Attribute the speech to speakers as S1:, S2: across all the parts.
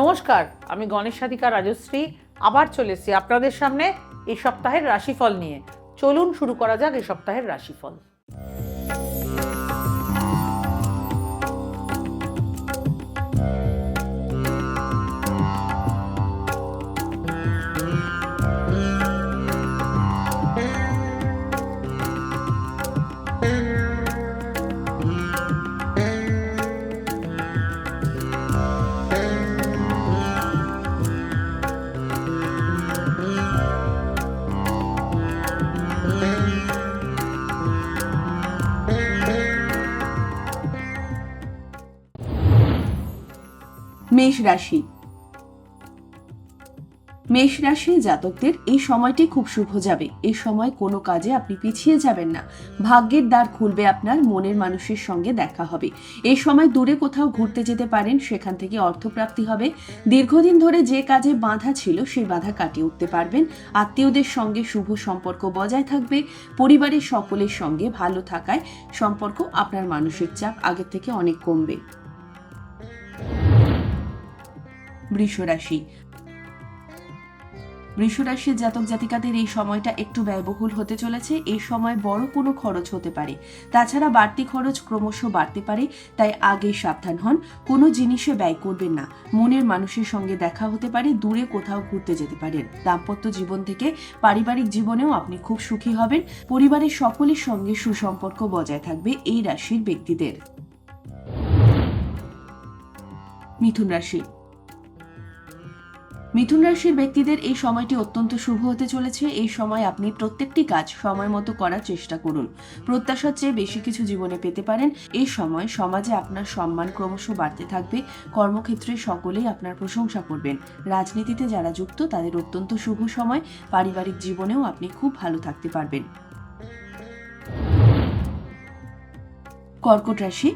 S1: নমস্কার, আমি গণেশ সাধিকা রাজশ্রী, আবার চলে এসেছি আপনাদের সামনে এই সপ্তাহের রাশিফল নিয়ে। চলুন শুরু করা যাক এই সপ্তাহের রাশিফল।
S2: মেষ রাশি। মেষ রাশির জাতকদের এই সময়টি খুব শুভ যাবে। এই সময় কোনো কাজে আপনি পিছিয়ে যাবেন না। ভাগ্যের দ্বার খুলবে আপনার, মনের মানুষের সঙ্গে দেখা হবে। এই সময় দূরে কোথাও ঘুরতে যেতে পারেন, সেখান থেকে অর্থপ্রাপ্তি হবে। দীর্ঘদিন ধরে যে কাজে বাধা ছিল সেই বাধা কাটিয়ে উঠতে পারবেন। আত্মীয়দের সঙ্গে শুভ সম্পর্ক বজায় থাকবে। পরিবারের সকলের সঙ্গে ভালো থাকায় সম্পর্ক আপনার মানসিক চাপ আগের থেকে অনেক কমবে। বৃষ রাশি বৃষ রাশির জাতক জাতিকাদের এই সময়টা একটু ব্যয়বহুল হতে চলেছে, এই সময় বড় কোনো খরচ হতে পারে। তাছাড়া বাড়তি খরচ ক্রমশ বাড়তে পারে, তাই আগে সাবধান হন, কোনো জিনিসে ব্যয় করবেন না। মনের মানুষের সঙ্গে দেখা হতে পারে, দূরে কোথাও ঘুরতে যেতে পারেন। দাম্পত্য জীবন থেকে পারিবারিক জীবনেও আপনি খুব সুখী হবেন, পরিবারের সকলের সঙ্গে সুসম্পর্ক বজায় থাকবে এই রাশির ব্যক্তিদের। মিথুন রাশি। মিথুন রাশির ব্যক্তিদের এই সময়টি অত্যন্ত শুভ হতে চলেছে। এই সময় আপনি প্রত্যেকটি কাজ সময় মতো করার চেষ্টা করুন। প্রত্যাশার চেয়ে বেশি কিছু জীবনে পেতে পারেন। এই সময় সমাজে আপনার সম্মান ক্রমশ বাড়তে থাকবে। কর্মক্ষেত্রে সকলেই আপনার প্রশংসা করবেন। রাজনীতিতে যারা যুক্ত, তাদের অত্যন্ত শুভ সময়। পারিবারিক জীবনেও আপনি খুব ভালো থাকতে পারবেন। কর্কট রাশি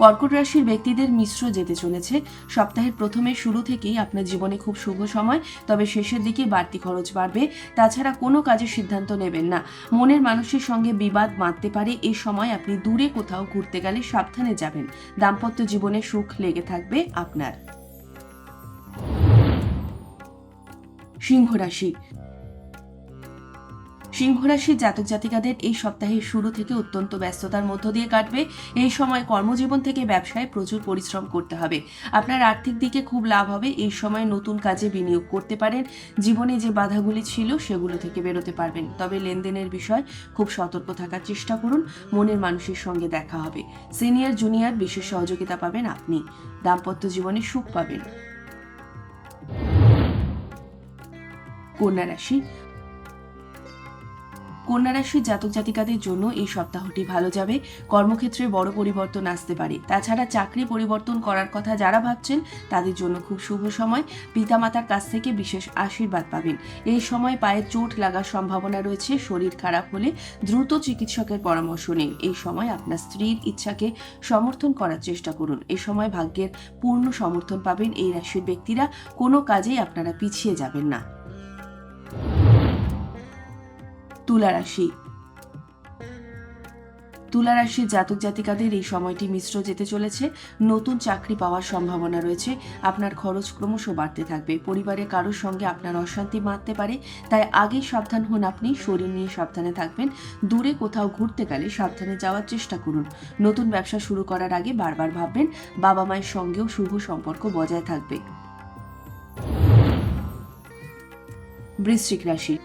S2: কর্কট রাশির ব্যক্তিদের মিশ্র যেতে চলেছে। সপ্তাহের প্রথমে শুরু থেকেই আপনার জীবনে খুব শুভ সময়, তবে শেষের দিকে বাড়তি খরচ বাড়বে। তাছাড়া কোনো কাজের সিদ্ধান্ত নেবেন না। মনের মানুষের সঙ্গে বিবাদ বাঁধতে পারে এই সময় আপনি দূরে কোথাও ঘুরতে গেলে সাবধানে যাবেন। দাম্পত্য জীবনে সুখ লেগে থাকবে আপনার। সিংহ রাশি সিংহ রাশির জাতক জাতিকাদের এই সপ্তাহের শুরু থেকে অত্যন্ত ব্যস্ততার মধ্য দিয়ে কাটবে। এই সময় কর্মজীবন থেকে ব্যবসায় প্রচুর পরিশ্রম করতে হবে। আপনার আর্থিক দিকে খুব লাভ হবে। এই সময় নতুন কাজে বিনিয়োগ করতে পারেন। জীবনে যে বাধাগুলি ছিল সেগুলো থেকে বেরোতে পারবেন। তবে লেনদেনের বিষয় খুব সতর্ক থাকার চেষ্টা করুন। মনের মানুষের সঙ্গে দেখা হবে। সিনিয়র, জুনিয়র বিশেষ সহযোগিতা পাবেন আপনি। দাম্পত্য জীবনে সুখ পাবেন। কন্যা রাশি কন্যা রাশির জাতক জাতিকাদের জন্য এই সপ্তাহটি ভালো যাবে। কর্মক্ষেত্রে বড় পরিবর্তন আসতে পারে। তাছাড়া চাকরি পরিবর্তন করার কথা যারা ভাবছেন, তাদের জন্য খুব শুভ সময়। পিতামাতার কাছ থেকে বিশেষ আশীর্বাদ পাবেন। এই সময় পায়ে চোট লাগার সম্ভাবনা রয়েছে। শরীর খারাপ হলে দ্রুত চিকিৎসকের পরামর্শ নিন। এই সময় আপনার স্ত্রীর ইচ্ছাকে সমর্থন করার চেষ্টা করুন। এই সময় ভাগ্যের পূর্ণ সমর্থন পাবেন এই রাশির ব্যক্তিরা। কোনো কাজেই আপনারা পিছিয়ে যাবেন না। তুলা রাশি তুলা রাশির জাতক জাতিকাদের এই সময়টি মিশ্র যেতে চলেছে। নতুন চাকরি পাওয়ার সম্ভাবনা রয়েছে। আপনার খরচ ক্রমশ বাড়তে থাকবে। পরিবারের কারোর সঙ্গে আপনার অশান্তি বাঁধতে পারে। তাই আগে সাবধান হন আপনি। শরীর নিয়ে সাবধানে থাকবেন। দূরে কোথাও ঘুরতে গেলে সাবধানে যাওয়ার চেষ্টা করুন। নতুন ব্যবসা শুরু করার আগে বারবার ভাববেন, বাবা মায়ের সঙ্গেও শুভ সম্পর্ক বজায় থাকবে। বৃশ্চিক রাশি।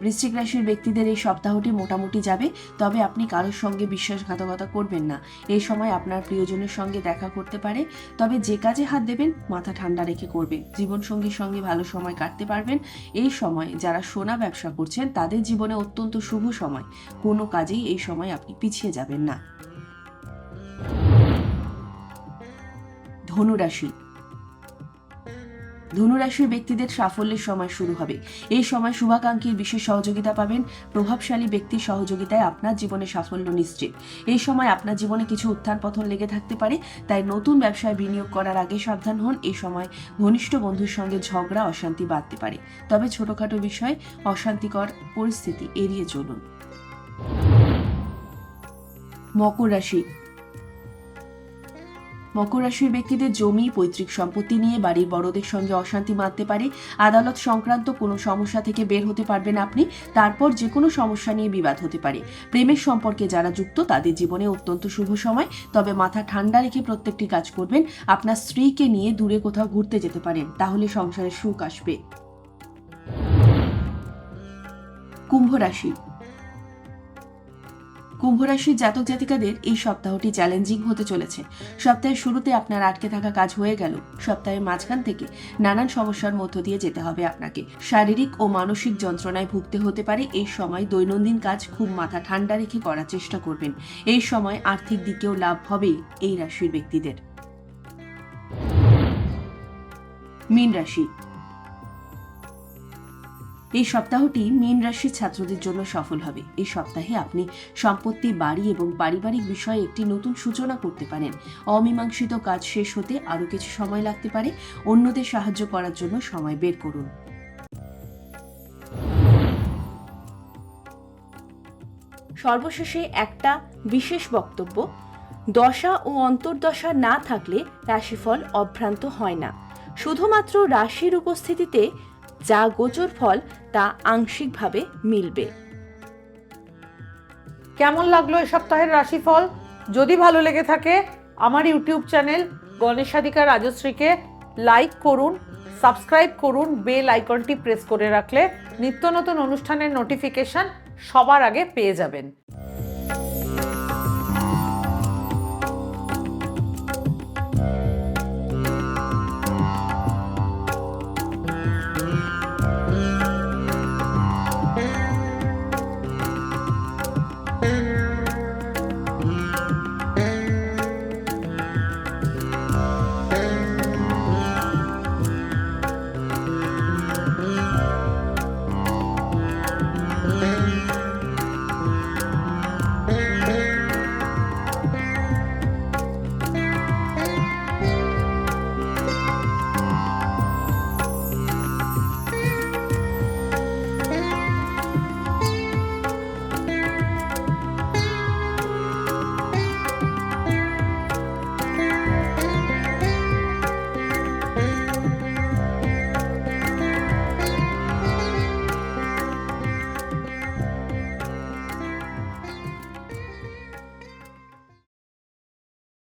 S2: বৃশ্চিক রাশির ব্যক্তিদের এই সপ্তাহটি মোটামুটি যাবে, তবে আপনি কারোর সঙ্গে বিশ্বাসঘাতকতা করবেন না। এই সময় আপনার প্রিয়জনের সঙ্গে দেখা করতে পারে, তবে যে কাজে হাত দেবেন, মাথা ঠান্ডা রেখে করবেন। জীবনসঙ্গীর সঙ্গে ভালো সময় কাটতে পারবেন। এই সময় যারা সোনা ব্যবসা করছেন, তাদের জীবনে অত্যন্ত শুভ সময়। কোনো কাজেই এই সময় আপনি পিছিয়ে যাবেন না। ধনুরাশি ধনুরাশির ব্যক্তিদের সাফল্যের সময় শুরু হবে। এই সময় শুভাকাঙ্ক্ষীর বিশেষ সহযোগিতা পাবেন। প্রভাবশালী ব্যক্তির সহযোগিতায় আপনার জীবনে সাফল্য নিশ্চিত। এই সময় আপনার জীবনে কিছু উত্থান পতন লেগে থাকতে পারে, তাই নতুন ব্যবসায় বিনিয়োগ করার আগে সাবধান হন। এই সময় ঘনিষ্ঠ বন্ধুর সঙ্গে ঝগড়া, অশান্তি বাড়তে পারে। তবে ছোটখাটো বিষয়, অশান্তিকর পরিস্থিতি এড়িয়ে চলুন। মকর রাশি মকর রাশির ব্যক্তিদের জমি, পৈতৃক সম্পত্তি নিয়ে বাড়ির বড়দের সঙ্গে অশান্তি মানতে পারে। আদালত সংক্রান্ত কোনো সমস্যা থেকে বের হতে পারবেন আপনি। তারপর যে কোনো সমস্যা নিয়ে বিবাদ হতে পারে। প্রেমের সম্পর্কে যারা যুক্ত, তাদের জীবনে অত্যন্ত শুভ সময়। তবে মাথা ঠান্ডা রেখে প্রত্যেকটি কাজ করবেন। আপনার স্ত্রীকে নিয়ে দূরে কোথাও ঘুরতে যেতে পারেন। তাহলে সংসারে সুখ আসবে। কুম্ভ রাশি কুম্ভ রাশির জাতক জাতিকাদের এই সপ্তাহটি চ্যালেঞ্জিং হতে চলেছে। সপ্তাহের শুরুতে আপনার আটকে থাকা কাজ হয়ে গেল। সপ্তাহের মাঝখান থেকে নানান সমস্যার মধ্য দিয়ে যেতে হবে আপনাকে। শারীরিক ও মানসিক যন্ত্রণায় ভুগতে হতে পারে। এই সময় দৈনন্দিন কাজ খুব মাথা ঠান্ডা রেখে করার চেষ্টা করবেন। এই সময় আর্থিক দিকেও লাভ হবে এই রাশির ব্যক্তিদের। মীন রাশি এই সপ্তাহটি মীন রাশির ছাত্রদের জন্য সফল হবে। এই সপ্তাহে আপনি সম্পত্তি, বাড়ি এবং পারিবারিক বিষয়ে একটি নতুন সূচনা করতে পারেন। অমীমাংসিত কাজ শেষ হতে আরও কিছু সময় লাগতে পারে। অন্যদের সাহায্য করার জন্য সময় বের করুন।
S3: সর্বশেষে একটা বিশেষ বক্তব্য, দশা ও অন্তর্দশা না থাকলে রাশিফল অভ্রান্ত হয় না। শুধুমাত্র রাশির উপস্থিতিতে যা গোচর ফল তা আংশিকভাবে মিলবে।
S1: কেমন লাগল এই সপ্তাহের রাশিফল? যদি ভালো লেগে থাকে, আমার ইউটিউব চ্যানেল গণেশাধিকা রাজশ্রীকে লাইক করুন, সাবস্ক্রাইব করুন, বেল আইকনটি প্রেস করে রাখলে নিত্য নতুন অনুষ্ঠানের নোটিফিকেশন সবার আগে পেয়ে যাবেন।